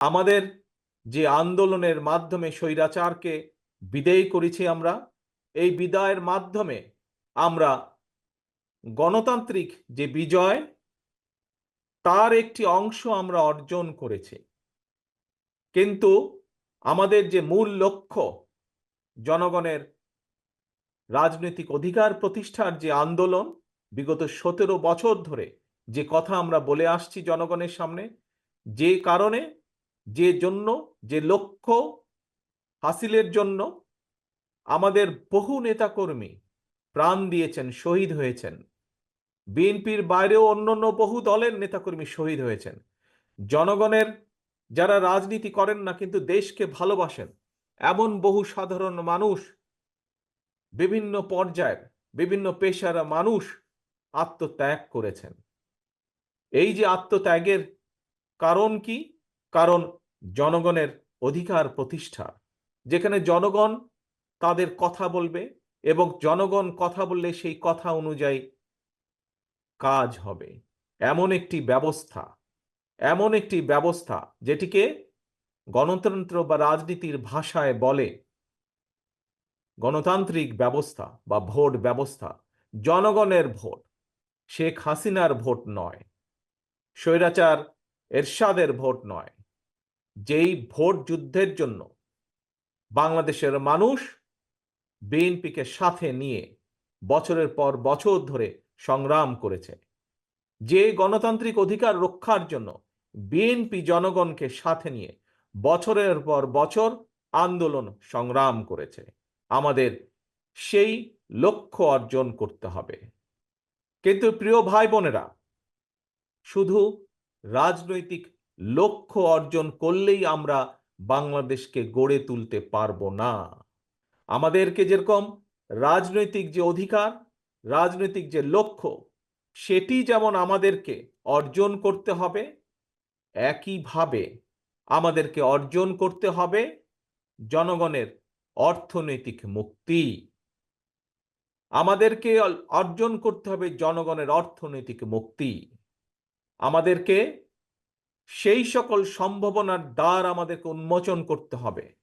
আমাদের যে আন্দোলনের মাধ্যমে স্বৈরাচারকে বিদেয় করেছি আমরা, এই বিদায়ের মাধ্যমে আমরা গণতান্ত্রিক যে বিজয়, তার একটি অংশ আমরা অর্জন করেছি। কিন্তু আমাদের যে মূল লক্ষ্য, জনগণের রাজনৈতিক অধিকার প্রতিষ্ঠার যে আন্দোলন, বিগত সতেরো বছর ধরে যে কথা আমরা বলে আসছি জনগণের সামনে, যে কারণে যে জন্য, যে লক্ষ্য হাসিলের জন্য আমাদের বহু নেতাকর্মী প্রাণ দিয়েছেন, শহীদ হয়েছেন। বিএনপির বাইরেও অন্যান্য বহু দলের নেতাকর্মী শহীদ হয়েছেন। জনগণের যারা রাজনীতি করেন না, কিন্তু দেশকে ভালোবাসেন, এমন বহু সাধারণ মানুষ, বিভিন্ন পর্যায়ের, বিভিন্ন পেশার মানুষ আত্মত্যাগ করেছেন। এই যে আত্মত্যাগের কারণ কি? কারণ জনগণের অধিকার প্রতিষ্ঠা, যেখানে জনগণ তাদের কথা বলবে এবং জনগণ কথা বললে সেই কথা অনুযায়ী কাজ হবে। এমন একটি ব্যবস্থা, এমন একটি ব্যবস্থা যেটিকে গণতন্ত্র বা রাজনীতির ভাষায় বলে গণতান্ত্রিক ব্যবস্থা বা ভোট ব্যবস্থা। জনগণের ভোট, শেখ হাসিনার ভোট নয়, স্বৈরাচার এরশাদের ভোট নয় যেই ভোট যুদ্ধের জন্য বাংলাদেশের মানুষ বিএনপিকে সাথে নিয়ে বছরের পর বছর ধরে সংগ্রাম করেছে, যে গণতান্ত্রিক অধিকার রক্ষার জন্য বিএনপি জনগণকে সাথে নিয়ে বছরের পর বছর আন্দোলন সংগ্রাম করেছে, আমাদের সেই লক্ষ্য অর্জন করতে হবে। কিন্তু প্রিয় ভাই বোনেরা, শুধু রাজনৈতিক লক্ষ্য অর্জন করলেই আমরা বাংলাদেশকে গড়ে তুলতে পারব না। আমাদেরকে যেরকম রাজনৈতিক যে অধিকার, রাজনৈতিক যে লক্ষ্য, সেটি যেমন আমাদেরকে অর্জন করতে হবে, একইভাবে আমাদেরকে অর্জন করতে হবে জনগণের অর্থনৈতিক মুক্তি। আমাদেরকে অর্জন করতে হবে জনগণের অর্থনৈতিক মুক্তি। আমাদেরকে সেই সকল সম্ভাবনার দ্বার আমাদেরকে উন্মোচন করতে হবে।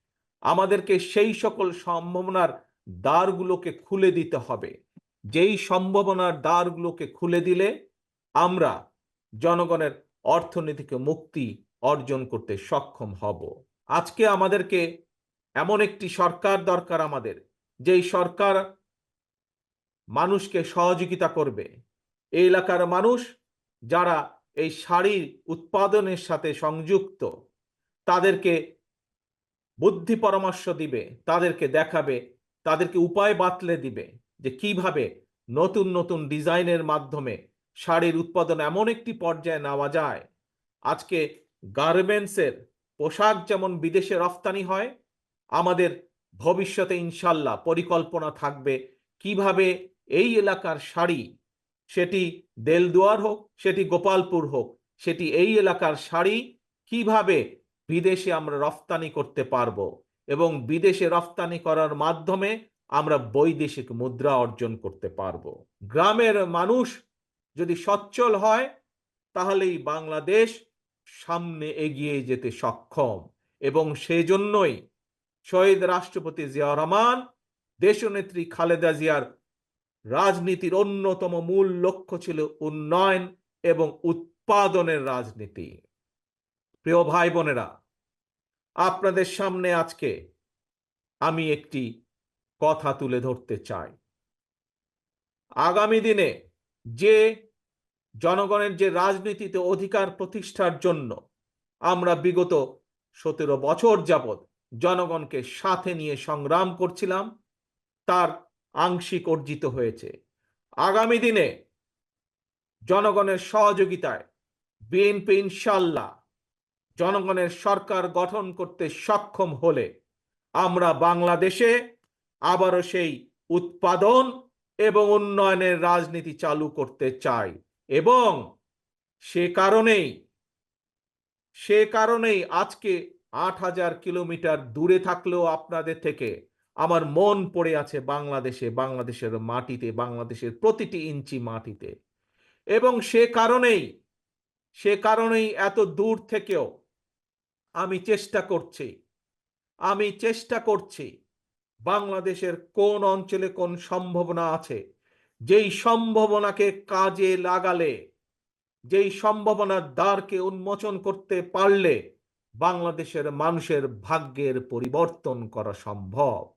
আমাদেরকে সেই সকল সম্ভাবনার দ্বারগুলোকে খুলে দিতে হবে। যেই সম্ভাবনার দ্বারগুলোকে খুলে দিলে আমরা জনগণের অর্থনীতিকে মুক্তি অর্জন করতে সক্ষম হব। আজকে আমাদেরকে এমন একটি সরকার দরকার আমাদের, যেই সরকার মানুষকে সহযোগিতা করবে। এই এলাকার মানুষ যারা এই শাড়ির উৎপাদনের সাথে সংযুক্ত, তাদেরকে বুদ্ধি পরামর্শ দিবে, তাদেরকে দেখাবে, তাদেরকে উপায় বাতলে দিবে যে কীভাবে নতুন নতুন ডিজাইনের মাধ্যমে শাড়ির উৎপাদন এমন একটি পর্যায়ে নেওয়া যায়। আজকে গার্মেন্টসের পোশাক যেমন বিদেশে রফতানি হয়, আমাদের ভবিষ্যতে ইনশাল্লাহ পরিকল্পনা থাকবে কীভাবে এই এলাকার শাড়ি সেটি দেলদুয়ার হোক, সেটি গোপালপুর হোক, সেটি এই এলাকার শাড়ি, কীভাবে বিদেশে আমরা রফতানি করতে পারব এবং বিদেশে রফতানি করার মাধ্যমে আমরা বৈদেশিক মুদ্রা অর্জন করতে পারব। গ্রামের মানুষ যদি সচ্ছল হয়, তাহলেই বাংলাদেশ সামনে এগিয়ে যেতে সক্ষম এবং সেজন্যই শহীদ রাষ্ট্রপতি জিয়া রহমান, দেশনেত্রী খালেদা জিয়ার রাজনীতির অন্যতম মূল লক্ষ্য ছিল উন্নয়ন এবং উৎপাদনের রাজনীতি। প্রিয় ভাই বোনেরা আপনাদের সামনে আজকে আমি একটি কথা তুলে ধরতে চাই। আগামী দিনে যে জনগণের যে রাজনীতিতে অধিকার প্রতিষ্ঠার জন্য আমরা বিগত সতেরো বছর যাবৎ জনগণকে সাথে নিয়ে সংগ্রাম করছিলাম, তার আংশিক অর্জিত হয়েছে। আগামী দিনে জনগণের সহযোগিতায় বিএনপি ইনশাল্লাহ জনগণের সরকার গঠন করতে সক্ষম হলে আমরা বাংলাদেশে আবারও সেই উৎপাদন এবং উন্নয়নের রাজনীতি চালু করতে চাই এবং সে কারণেই সে কারণেই আজকে আট হাজার কিলোমিটার দূরে থাকলেও আপনাদের থেকে আমার মন পড়ে আছে বাংলাদেশে, বাংলাদেশের মাটিতে, বাংলাদেশের প্রতিটি ইঞ্চি মাটিতে। এবং সে কারণেই সে কারণেই এত দূর থেকেও আমি চেষ্টা করছি, আমি চেষ্টা করছি বাংলাদেশের কোন অঞ্চলে কোন সম্ভাবনা আছে, যেই সম্ভাবনাকে কাজে লাগালে, যেই সম্ভাবনার দ্বারকে উন্মোচন করতে পারলে বাংলাদেশের মানুষের ভাগ্যের পরিবর্তন করা সম্ভব।